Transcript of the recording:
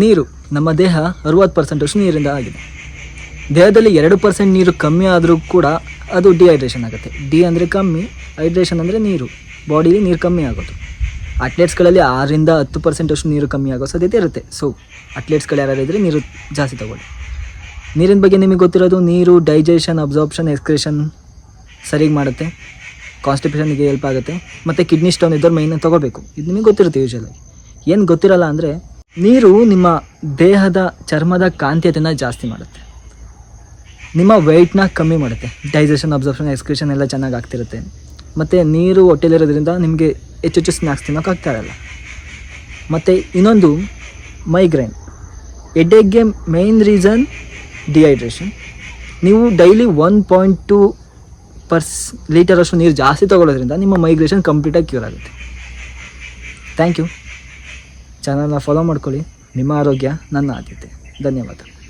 ನೀರು. ನಮ್ಮ ದೇಹ ಅರುವತ್ತು ಪರ್ಸೆಂಟಷ್ಟು ನೀರಿಂದ ಆಗಿದೆ. ದೇಹದಲ್ಲಿ ಎರಡು ಪರ್ಸೆಂಟ್ ನೀರು ಕಮ್ಮಿ ಆದರೂ ಕೂಡ ಅದು ಡಿಹೈಡ್ರೇಷನ್ ಆಗುತ್ತೆ. ಡಿ ಅಂದರೆ ಕಮ್ಮಿ ಹೈಡ್ರೇಷನ್ ಅಂದರೆ ನೀರು. ಬಾಡಿಲಿ ನೀರು ಕಮ್ಮಿ ಆಗೋದು. ಅಟ್ಲೆಟ್ಸ್ಗಳಲ್ಲಿ ಆರರಿಂದ ಹತ್ತು ಪರ್ಸೆಂಟಷ್ಟು ನೀರು ಕಮ್ಮಿ ಆಗೋ ಸಾಧ್ಯತೆ ಇರುತ್ತೆ. ಸೊ ಅಟ್ಲೆಟ್ಸ್ಗಳು ಇದ್ದರೆ ನೀರು ಜಾಸ್ತಿ ತಗೊಳ್ಳಿ. ನೀರಿನ ಬಗ್ಗೆ ನಿಮಗೆ ಗೊತ್ತಿರೋದು ನೀರು ಡೈಜೆಷನ್ ಅಬ್ಸಾರ್ಪ್ಷನ್ ಎಕ್ಸ್ಕ್ರೇಷನ್ ಸರಿಗೆ ಮಾಡುತ್ತೆ. ಕಾನ್ಸ್ಟಿಪೇಷನ್ಗೆ ಹೆಲ್ಪ್ ಆಗುತ್ತೆ. ಮತ್ತು ಕಿಡ್ನಿ ಸ್ಟೋನ್ ಇದ್ದವ್ರು ಮೈನ ತೊಗೋಬೇಕು ಇದು ನಿಮಗೆ ಗೊತ್ತಿರುತ್ತೆ ಯೂಶಲಾಗಿ ಏನು ಗೊತ್ತಿರಲ್ಲ ಅಂದರೆ ನೀರು ನಿಮ್ಮ ದೇಹದ ಚರ್ಮದ ಕಾಂತಿಯತೆಯನ್ನು ಜಾಸ್ತಿ ಮಾಡುತ್ತೆ. ನಿಮ್ಮ ವೆಯ್ಟ್ನ ಕಮ್ಮಿ ಮಾಡುತ್ತೆ. ಡೈಜೆಷನ್ ಅಬ್ಸರ್ಪ್ಷನ್ ಎಕ್ಸ್ಕ್ರೇಷನ್ ಎಲ್ಲ ಚೆನ್ನಾಗಿ ಆಗ್ತಿರುತ್ತೆ. ಮತ್ತು ನೀರು ಹೊಟ್ಟೆಲಿರೋದ್ರಿಂದ ನಿಮಗೆ ಹೆಚ್ಚು ಹೆಚ್ಚು ಸ್ನ್ಯಾಕ್ಸ್ ತಿನ್ನೋಕ್ಕಾಗ್ತಾ ಇರಲ್ಲ. ಮತ್ತು ಇನ್ನೊಂದು ಮೈಗ್ರೇನ್ ಎಡೆಗ್ಗೆ ಮೇಯ್ನ್ ರೀಸನ್ ಡಿಹೈಡ್ರೇಷನ್ ನೀವು ಡೈಲಿ ಒನ್ ಪಾಯಿಂಟ್ ಟು ಪರ್ಸ್ ಲೀಟರಷ್ಟು ನೀರು ಜಾಸ್ತಿ ತೊಗೊಳೋದ್ರಿಂದ ನಿಮ್ಮ ಮೈಗ್ರೇಷನ್ ಕಂಪ್ಲೀಟಾಗಿ ಕ್ಯೂರ್ ಆಗುತ್ತೆ. ಥ್ಯಾಂಕ್ ಯು ಚಾನಲ್ನ ಫಾಲೋ ಮಾಡ್ಕೊಳ್ಳಿ. ನಿಮ್ಮ ಆರೋಗ್ಯ ನನ್ನ ಆದ್ಯತೆ. ಧನ್ಯವಾದ.